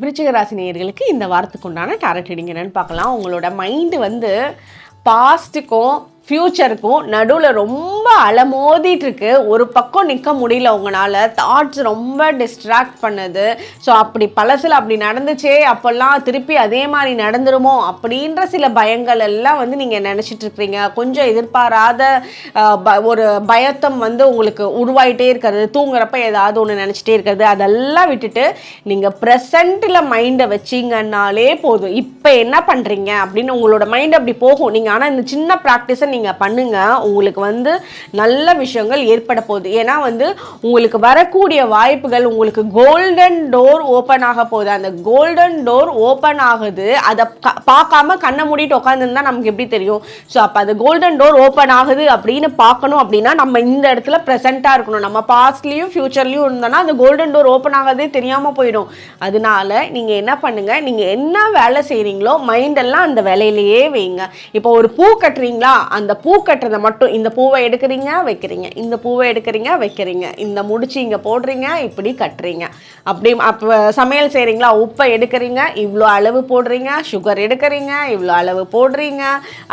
விருச்சிக ராசி நேயர்களுக்கு இந்த வாரத்துக்கு உண்டான டேரட் ரீடிங் என்னென்னு பார்க்கலாம். உங்களோட மைண்டு வந்து பாஸ்ட்டுக்கும் ஃப்யூச்சருக்கும் நடுவில் ரொம்ப அலமோதிட்டு இருக்கு ஒரு பக்கம் நிற்க முடியல உங்களால். தாட்ஸ் ரொம்ப டிஸ்ட்ராக்ட் பண்ணுது. ஸோ அப்படி பழசில் அப்படி நடந்துச்சே அப்போல்லாம் திருப்பி அதே மாதிரி நடந்துருமோ அப்படின்ற சில பயங்கள் எல்லாம் வந்து நீங்கள் நினச்சிட்டு இருக்கிறீங்க கொஞ்சம் எதிர்பாராத ப- ஒரு பயத்தம் வந்து உங்களுக்கு உருவாயிட்டே இருக்கிறது. தூங்குறப்ப ஏதாவது ஒன்று நினச்சிட்டே இருக்கிறது. அதெல்லாம் விட்டுட்டு நீங்கள் ப்ரெசண்ட்டில் மைண்டை வச்சிங்கன்னாலே போதும். இப்போ என்ன பண்ணுறீங்க அப்படின்னு உங்களோட மைண்ட் அப்படி போகும். நீங்கள் ஆனால் இந்த சின்ன ப்ராக்டிஸை நீங்கள் பண்ணுங்க உங்களுக்கு வந்து நல்ல விஷயங்கள் ஏற்பட போகுது. ஏன்னா வந்து உங்களுக்கு வரக்கூடிய வாய்ப்புகள் உங்களுக்கு கோல்டன் டோர் ஓப்பன் ஆக போகுது. அந்த கோல்டன் டோர் ஓப்பன் ஆகுது அதை பார்க்காம கண்ணை மூடிட்டு உட்காந்துருந்தா நமக்கு எப்படி தெரியும்? ஸோ அப்போ அது கோல்டன் டோர் ஓப்பன் ஆகுது அப்படின்னு பார்க்கணும் அப்படின்னா நம்ம இந்த இடத்துல ப்ரெசென்ட்டாக இருக்கணும். நம்ம பாஸ்ட்லேயும் ஃப்யூச்சர்லேயும் இருந்தோம்னா அந்த கோல்டன் டோர் ஓப்பன் ஆகாதே தெரியாமல் போயிடும். அதனால நீங்கள் என்ன பண்ணுங்க நீங்கள் என்ன வேலை செய்கிறீங்களோ மைண்டெல்லாம் அந்த வேலையிலேயே வைங்க. இப்போ ஒரு பூ கட்டுறீங்களா? அந்த அந்த பூ கட்டுறதை மட்டும் இந்த பூவை எடுக்கிறீங்க வைக்கிறீங்க. இந்த பூவை எடுக்கிறீங்க வைக்கிறீங்க. இந்த முடிச்சு இங்கே போடுறீங்க இப்படி கட்டுறீங்க. அப்படி அப்போ சமையல் செய்கிறீங்களா உப்பை எடுக்கிறீங்க இவ்வளோ அளவு போடுறீங்க சுகர் எடுக்கிறீங்க இவ்வளோ அளவு போடுறீங்க.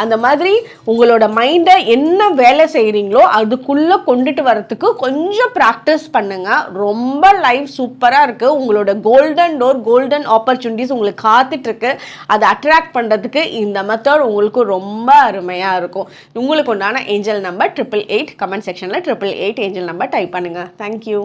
அந்த மாதிரி உங்களோட மைண்டை என்ன வேலை செய்கிறீங்களோ அதுக்குள்ளே கொண்டுட்டு வரத்துக்கு கொஞ்சம் ப்ராக்டிஸ் பண்ணுங்கள் ரொம்ப லைஃப் சூப்பராக இருக்குது உங்களோட கோல்டன் டோர் கோல்டன் ஆப்பர்ச்சுனிட்டிஸ் உங்களுக்கு காத்துட்ருக்கு அதை அட்ராக்ட் பண்ணுறதுக்கு இந்த மெத்தட் உங்களுக்கு ரொம்ப அருமையாக இருக்கும். உங்களுக்கு உண்டான angel number triple eight comment செக்ஷனில் triple eight angel number type பண்ணுங்கள் தேங்க்யூ